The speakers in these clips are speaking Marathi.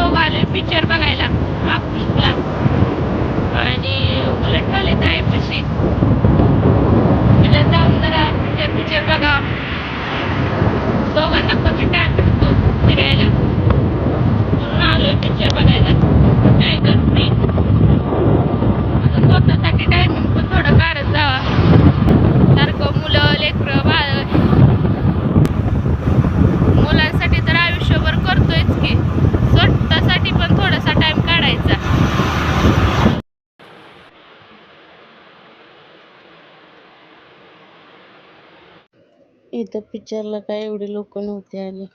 तो बाल पिक्चर बघायला. मागपूसला इथं पिक्चरला काय एवढी लोक नव्हती आली.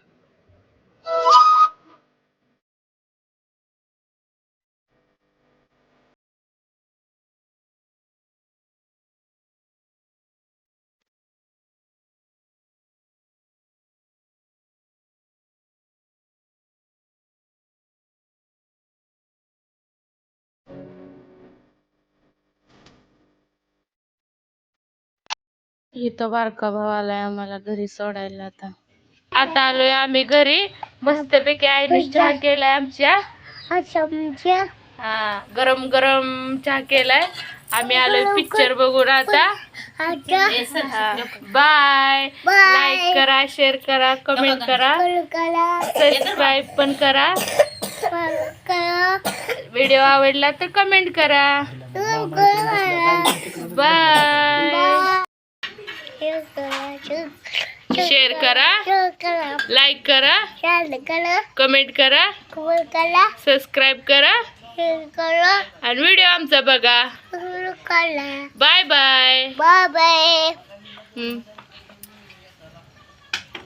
इथं बारका भाव आलाय आम्हाला घरी सोडायला आता. आता आलोय आम्ही घरी. मस्तपैकी आईने चहा केलाय आमच्या. हा गरम गरम चहा केलाय. आम्ही आलोय पिक्चर बघून आता. बाय लाईक करा शेअर करा कमेंट करा. सबस्क्राईब पण करा. व्हिडिओ आवडला तर कमेंट करा. बाय शेअर करा. लाईक करा. कमेंट करा. सबस्क्राईब करा. आणि व्हिडिओ आमचा बघा. Bye bye bye. हम्म.